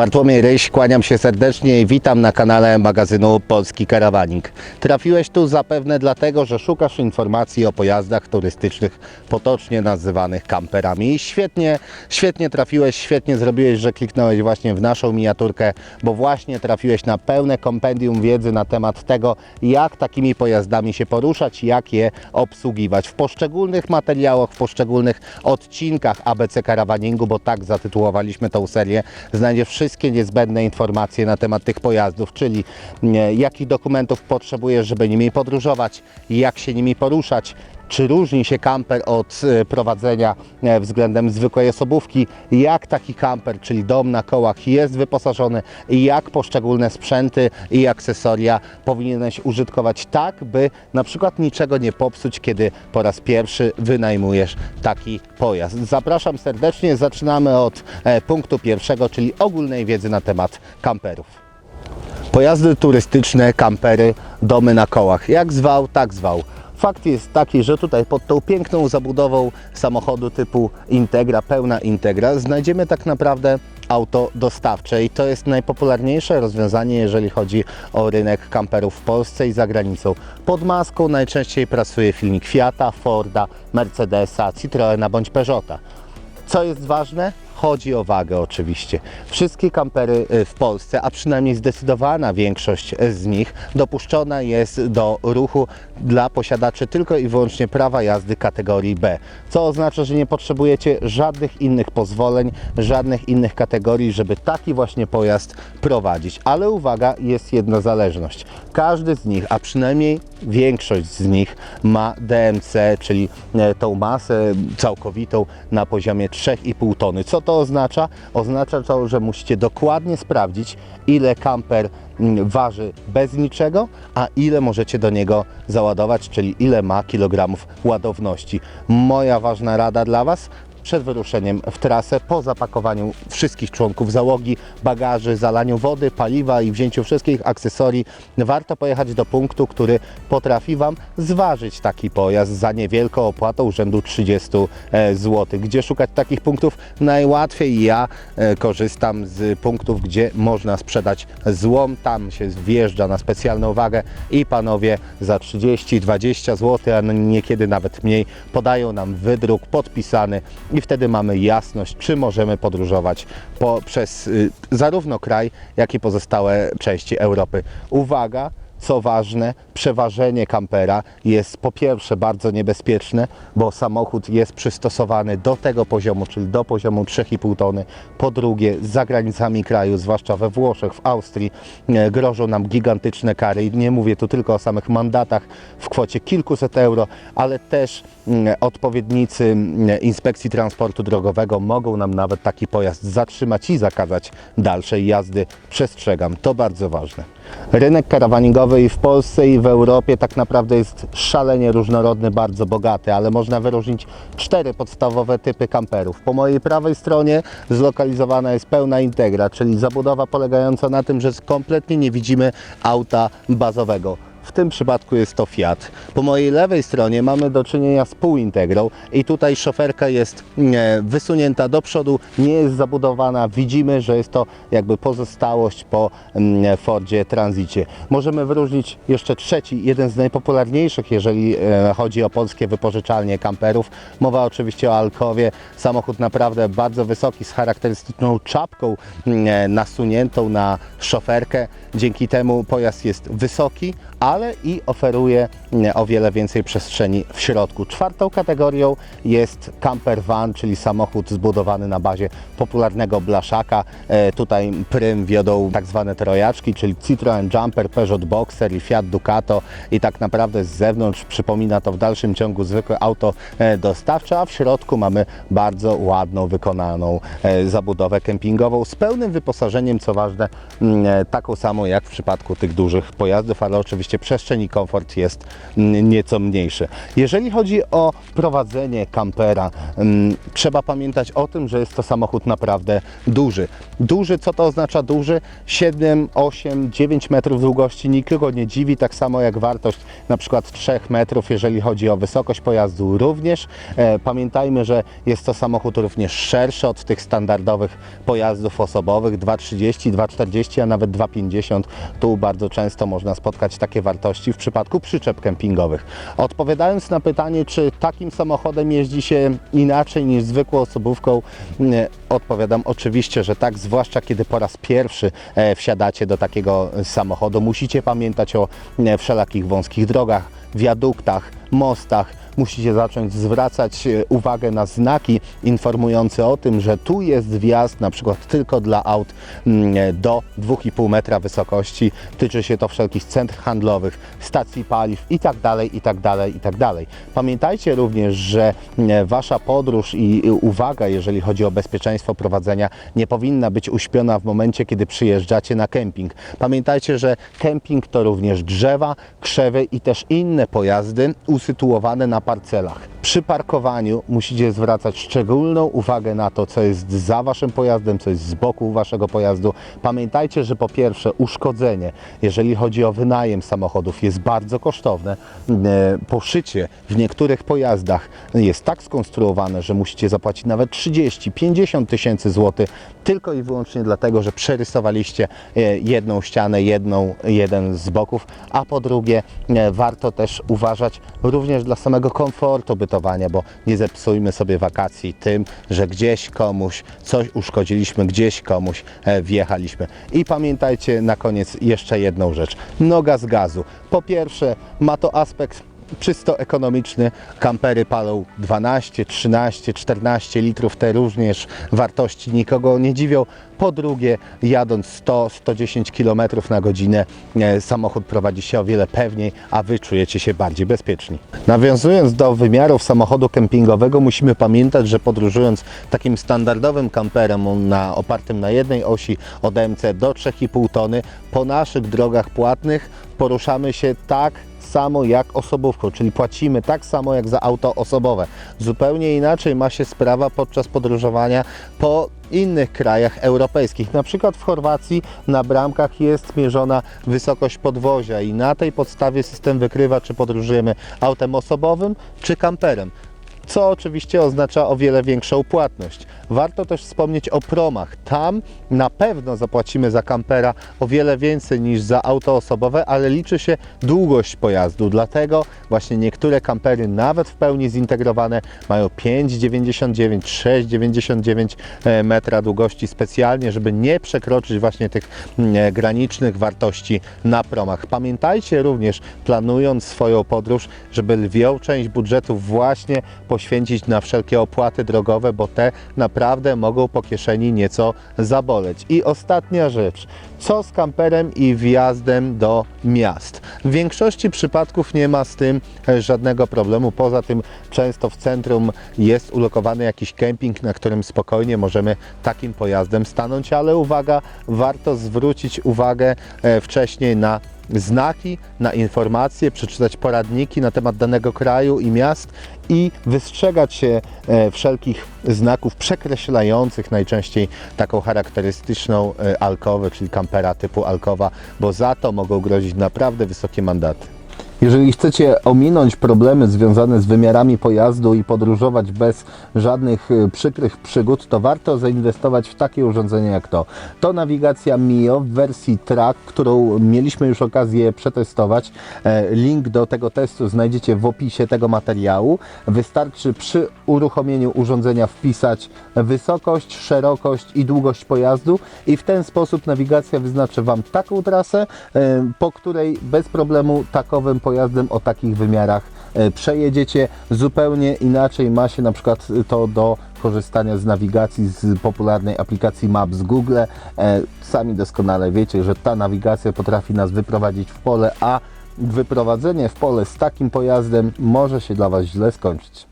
Bartłomiej Ryś, kłaniam się serdecznie i witam na kanale magazynu Polski Karawaning. Trafiłeś tu zapewne dlatego, że szukasz informacji o pojazdach turystycznych, potocznie nazywanych kamperami. I świetnie, świetnie trafiłeś, świetnie zrobiłeś, że kliknąłeś właśnie w naszą miniaturkę, bo właśnie trafiłeś na pełne kompendium wiedzy na temat tego, jak takimi pojazdami się poruszać, jak je obsługiwać. W poszczególnych materiałach, w poszczególnych odcinkach ABC Karawaningu, bo tak zatytułowaliśmy tą serię, znajdziesz wszystkie niezbędne informacje na temat tych pojazdów, czyli e, jakich dokumentów potrzebujesz, żeby nimi podróżować, jak się nimi poruszać, czy różni się kamper od e, prowadzenia e, względem zwykłej osobówki, jak taki kamper, czyli dom na kołach jest wyposażony jak poszczególne sprzęty i akcesoria powinieneś użytkować tak, by na przykład niczego nie popsuć, kiedy po raz pierwszy wynajmujesz taki pojazd. Zapraszam serdecznie, zaczynamy od e, punktu pierwszego, czyli ogólnej wiedzy na temat kamperów. Pojazdy turystyczne, kampery, domy na kołach. Jak zwał, tak zwał. Fakt jest taki, że tutaj pod tą piękną zabudową samochodu typu Integra, pełna Integra, znajdziemy tak naprawdę auto dostawcze i to jest najpopularniejsze rozwiązanie, jeżeli chodzi o rynek kamperów w Polsce i za granicą. Pod maską najczęściej pracuje silnik Fiata, Forda, Mercedesa, Citroena bądź Peugeota. Co jest ważne? Chodzi o wagę oczywiście. Wszystkie kampery y, w Polsce, a przynajmniej zdecydowana większość z nich, dopuszczona jest do ruchu dla posiadaczy tylko i wyłącznie prawa jazdy kategorii B. Co oznacza, że nie potrzebujecie żadnych innych pozwoleń, żadnych innych kategorii, żeby taki właśnie pojazd prowadzić. Ale uwaga, jest jedna zależność. Każdy z nich, a przynajmniej większość z nich ma DMC, czyli e, tą masę całkowitą na poziomie 3,5 tony. Co to oznacza? Oznacza to, że musicie dokładnie sprawdzić, ile kamper mm, waży bez niczego, a ile możecie do niego załadować, czyli ile ma kilogramów ładowności. Moja ważna rada dla Was, przed wyruszeniem w trasę, po zapakowaniu wszystkich członków załogi, bagaży, zalaniu wody, paliwa i wzięciu wszystkich akcesorii, warto pojechać do punktu, który potrafi Wam zważyć taki pojazd za niewielką opłatą rzędu 30 zł. Gdzie szukać takich punktów? Najłatwiej ja e, korzystam z punktów, gdzie można sprzedać złom. Tam się wjeżdża na specjalną wagę i panowie za 30-20 zł, a niekiedy nawet mniej, podają nam wydruk podpisany i wtedy mamy jasność, czy możemy podróżować po, przez y, zarówno kraj, jak i pozostałe części Europy. Uwaga, co ważne, przeważenie kampera jest po pierwsze bardzo niebezpieczne, bo samochód jest przystosowany do tego poziomu, czyli do poziomu 3,5 tony. Po drugie, za granicami kraju, zwłaszcza we Włoszech, w Austrii, e, grożą nam gigantyczne kary. I nie mówię tu tylko o samych mandatach w kwocie kilkuset euro, ale też mm, odpowiednicy mm, inspekcji transportu drogowego mogą nam nawet taki pojazd zatrzymać i zakazać dalszej jazdy. Przestrzegam, to bardzo ważne. Rynek karawaningowy i w Polsce i w Europie tak naprawdę jest szalenie różnorodny, bardzo bogaty, ale można wyróżnić cztery podstawowe typy kamperów. Po mojej prawej stronie zlokalizowana jest pełna integra, czyli zabudowa polegająca na tym, że kompletnie nie widzimy auta bazowego. W tym przypadku jest to Fiat. Po mojej lewej stronie mamy do czynienia z półintegrą i tutaj szoferka jest wysunięta do przodu, nie jest zabudowana. Widzimy, że jest to jakby pozostałość po mm, Fordzie Transicie. Możemy wyróżnić jeszcze trzeci, jeden z najpopularniejszych, jeżeli e, chodzi o polskie wypożyczalnie kamperów. Mowa oczywiście o Alkowie. Samochód naprawdę bardzo wysoki, z charakterystyczną czapką mm, e, nasuniętą na szoferkę. Dzięki temu pojazd jest wysoki, ale i oferuje mm, o wiele więcej przestrzeni w środku. Czwartą kategorią jest camper van, czyli samochód zbudowany na bazie popularnego blaszaka. E, Tutaj prym wiodą tak zwane trojaczki, czyli Citroen Jumper, Peugeot Boxer i Fiat Ducato i tak naprawdę z zewnątrz przypomina to w dalszym ciągu zwykłe auto e, dostawcze, a w środku mamy bardzo ładną, wykonaną e, zabudowę kempingową z pełnym wyposażeniem, co ważne, mm, taką samą jak w przypadku tych dużych pojazdów, ale oczywiście przestrzeń i komfort jest mm, nieco mniejszy. Jeżeli chodzi o prowadzenie kampera, mm, trzeba pamiętać o tym, że jest to samochód naprawdę duży. Duży, co to oznacza duży? 7, 8, 9 metrów długości nikogo nie dziwi, tak samo jak wartość na przykład 3 metrów, jeżeli chodzi o wysokość pojazdu również. E, pamiętajmy, że jest to samochód również szerszy od tych standardowych pojazdów osobowych 2,30, 2,40, a nawet 2,50. Tu bardzo często można spotkać takie wartości w przypadku przyczep kempingowych. Odpowiadając na pytanie, czy takim samochodem jeździ się inaczej niż zwykłą osobówką, nie, odpowiadam oczywiście, że tak, zwłaszcza kiedy po raz pierwszy e, wsiadacie do takiego samochodu. Musicie pamiętać o e, wszelakich wąskich drogach, wiaduktach, mostach. Musicie zacząć zwracać e, uwagę na znaki informujące o tym, że tu jest wjazd na przykład tylko dla aut mm, do 2,5 metra wysokości. Tyczy się to wszelkich centr handlowych, stacji paliw i tak dalej, i tak dalej, i tak dalej. Pamiętajcie również, że e, Wasza podróż i uwaga, jeżeli chodzi o bezpieczeństwo prowadzenia, nie powinna być uśpiona w momencie, kiedy przyjeżdżacie na kemping. Pamiętajcie, że kemping to również drzewa, krzewy i też inne pojazdy usytuowane na parcelach. Przy parkowaniu musicie zwracać szczególną uwagę na to, co jest za waszym pojazdem, co jest z boku waszego pojazdu. Pamiętajcie, że po pierwsze uszkodzenie, jeżeli chodzi o wynajem samochodów, jest bardzo kosztowne. E, Poszycie w niektórych pojazdach jest tak skonstruowane, że musicie zapłacić nawet 30-50 tysięcy złotych tylko i wyłącznie dlatego, że przerysowaliście e, jedną ścianę, jedną, jeden z boków, a po drugie e, warto też uważać również dla samego komfortu bo nie zepsujmy sobie wakacji tym, że gdzieś komuś coś uszkodziliśmy, gdzieś komuś e, wjechaliśmy. I pamiętajcie na koniec jeszcze jedną rzecz. Noga z gazu. Po pierwsze ma to aspekt czysto ekonomiczny. Kampery palą 12, 13, 14 litrów. Te również wartości nikogo nie dziwią. Po drugie, jadąc 100-110 km na godzinę, e, samochód prowadzi się o wiele pewniej, a Wy czujecie się bardziej bezpieczni. Nawiązując do wymiarów samochodu kempingowego, musimy pamiętać, że podróżując takim standardowym kamperem na, opartym na jednej osi od MC do 3,5 tony, po naszych drogach płatnych poruszamy się tak samo jak osobówką, czyli płacimy tak samo jak za auto osobowe. Zupełnie inaczej ma się sprawa podczas podróżowania po innych krajach europejskich. Na przykład w Chorwacji na bramkach jest mierzona wysokość podwozia i na tej podstawie system wykrywa, czy podróżujemy autem osobowym, czy kamperem co oczywiście oznacza o wiele większą płatność. Warto też wspomnieć o promach. Tam na pewno zapłacimy za kampera o wiele więcej niż za auto osobowe, ale liczy się długość pojazdu. Dlatego właśnie niektóre kampery, nawet w pełni zintegrowane, mają 5,99, 6,99 e, metra długości specjalnie, żeby nie przekroczyć właśnie tych mm, e, granicznych wartości na promach. Pamiętajcie również, planując swoją podróż, żeby lwią część budżetu właśnie poświęcić na wszelkie opłaty drogowe, bo te naprawdę mogą po kieszeni nieco zaboleć. I ostatnia rzecz. Co z kamperem i wjazdem do miast? W większości przypadków nie ma z tym e, żadnego problemu. Poza tym często w centrum jest ulokowany jakiś kemping, na którym spokojnie możemy takim pojazdem stanąć, ale uwaga, warto zwrócić uwagę e, wcześniej na znaki, na informacje, przeczytać poradniki na temat danego kraju i miast i wystrzegać się e, wszelkich znaków przekreślających najczęściej taką charakterystyczną e, alkowę, czyli kampera typu alkowa, bo za to mogą grozić naprawdę wysokie mandaty. Jeżeli chcecie ominąć problemy związane z wymiarami pojazdu i podróżować bez żadnych y, przykrych przygód, to warto zainwestować w takie urządzenie jak to. To nawigacja Mio w wersji Track, którą mieliśmy już okazję przetestować. E, Link do tego testu znajdziecie w opisie tego materiału. Wystarczy przy uruchomieniu urządzenia wpisać wysokość, szerokość i długość pojazdu i w ten sposób nawigacja wyznaczy Wam taką trasę, e, po której bez problemu takowym pojazdem o takich wymiarach e, przejedziecie. Zupełnie inaczej ma się na przykład to do korzystania z nawigacji z popularnej aplikacji Maps Google. E, Sami doskonale wiecie, że ta nawigacja potrafi nas wyprowadzić w pole, a wyprowadzenie w pole z takim pojazdem może się dla Was źle skończyć.